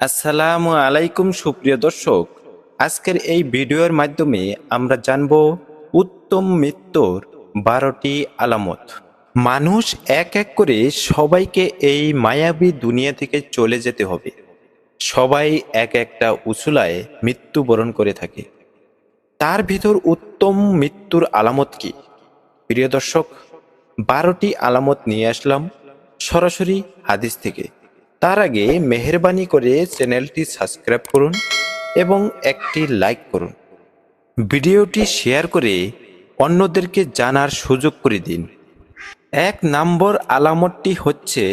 আসসালামু আলাইকুম সুপ্রিয় দর্শক। আজকের এই ভিডিওর মাধ্যমে আমরা জানব উত্তম মৃত্যুর বারোটি আলামত। মানুষ এক এক করে সবাইকে এই মায়াবী দুনিয়া থেকে চলে যেতে হবে। সবাই এক একটা উসুলায় মৃত্যুবরণ করে থাকে। তার ভিতর উত্তম মৃত্যুর আলামত কি? প্রিয় দর্শক, বারোটি আলামত নিয়ে আসলাম সরাসরি হাদিস থেকে। তার আগে মেহরবানি করে চ্যানেলটি সাবস্ক্রাইব করুন এবং একটি লাইক করুন। ভিডিওটি শেয়ার করে অন্যদেরকে জানার সুযোগ করে দিন। এক নম্বর আলামতটি হচ্ছে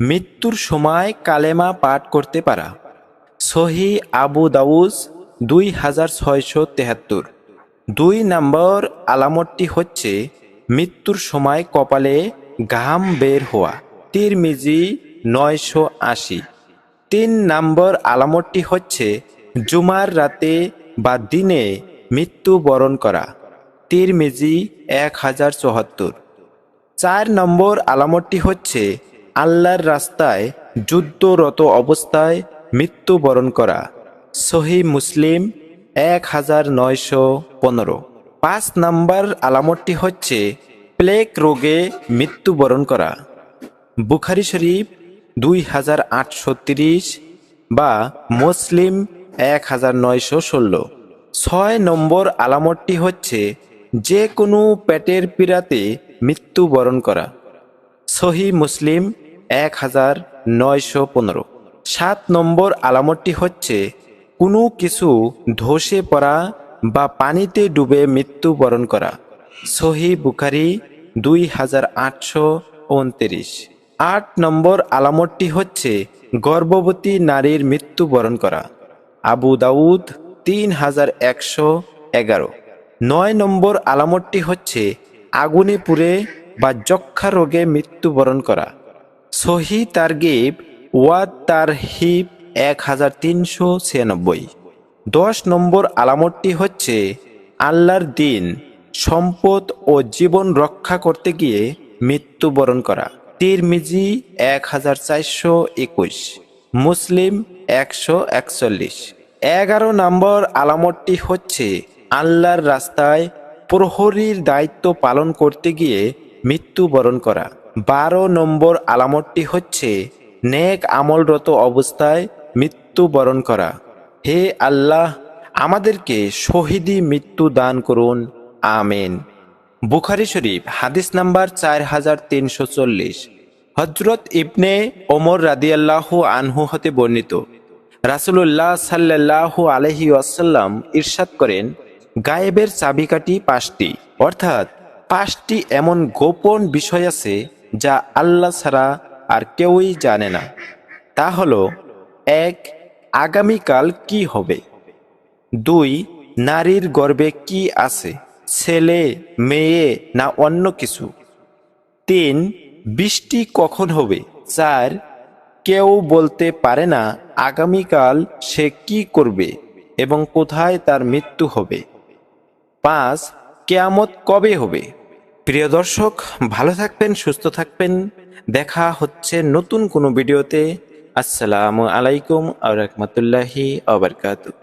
মৃত্যুর সময় কালেমা পাঠ করতে পারা। সহি আবু দাউজ দুই হাজার ছয়শো তেহাত্তর। দুই নম্বর আলামতটি হচ্ছে মৃত্যুর সময় কপালে ঘাম বের হওয়া। তিরমিজি নয়শো আশি। তিন নম্বর আলামতটি হচ্ছে জুমার রাতে বা দিনে মৃত্যুবরণ করা। তিরমিজি এক হাজার চুয়াত্তর। চার নম্বর আলামতটি হচ্ছে আল্লাহর রাস্তায় যুদ্ধরত অবস্থায় মৃত্যুবরণ করা। সহি মুসলিম এক হাজার নয়শো পনেরো। পাঁচ নম্বর আলামতটি হচ্ছে প্লেগ রোগে মৃত্যুবরণ করা। বুখারি শরীফ দুই হাজার আটশো তিরিশ বা মুসলিম এক হাজার নয়শো ষোলো। ছয় নম্বর আলামতটি হচ্ছে যে কোনো পেটের পীড়াতে মৃত্যুবরণ করা। সহি মুসলিম এক হাজার নয়শো পনেরো। সাত নম্বর আলামতটি হচ্ছে কোনো কিছু ধসে পড়া বা পানিতে ডুবে মৃত্যুবরণ করা। সহি বুখারি দুই হাজার আটশো উনত্রিশ। আট নম্বর আলামতটি হচ্ছে গর্ভবতী নারীর মৃত্যুবরণ করা। আবু দাউদ তিন হাজার একশো এগারো। নয় নম্বর আলামতটি হচ্ছে আগুনে পুড়ে বা যক্ষা রোগে মৃত্যুবরণ করা। সহি তারগিব ওয়াদ তার হিপ এক হাজার তিনশো ছিয়ানব্বই। দশ নম্বর আলামতটি হচ্ছে আল্লাহর দিন, সম্পদ ও জীবন রক্ষা করতে গিয়ে মৃত্যুবরণ করা। তিরমিজি এক হাজার চারশো একুশ, মুসলিম একশো একচল্লিশ। এগারো নম্বর আলামতটি হচ্ছে আল্লাহর রাস্তায় প্রহরীর দায়িত্ব পালন করতে গিয়ে মৃত্যুবরণ করা। বারো নম্বর আলামতটি হচ্ছে নেক আমলরত অবস্থায় মৃত্যুবরণ করা। হে আল্লাহ, আমাদেরকে শহীদি মৃত্যু দান করুন, আমেন। বুখারি শরীফ, হাদিস নাম্বার চার হাজার তিনশো চল্লিশ। হজরত ইবনে ওমর রাদিয়াল্লাহ আনহু হতে বর্ণিত। রাসুলুল্লাহ সাল্লাহ আলহি আসাল্লাম ইরশাদ করেন, গায়েবের চাবিকাঠি পাঁচটি। অর্থাৎ পাঁচটি এমন গোপন বিষয় আছে যা আল্লাহ ছাড়া আর কেউই জানে না। তা হলো, এক, আগামীকাল কি হবে? দুই, নারীর গর্ভে কি আছে? ছেলে, মেয়ে না অন্য কিছু? তিন, বৃষ্টি কখন হবে? চার, কেউ বলতে পারে না আগামীকাল সে কি করবে এবং কোথায় তার মৃত্যু হবে। পাঁচ, কেয়ামত কবে হবে? প্রিয় দর্শক, ভালো থাকবেন, সুস্থ থাকবেন। দেখা হচ্ছে নতুন কোনো ভিডিওতে। আসসালামু আলাইকুম আ রহমতুল্লাহি আবরকাতু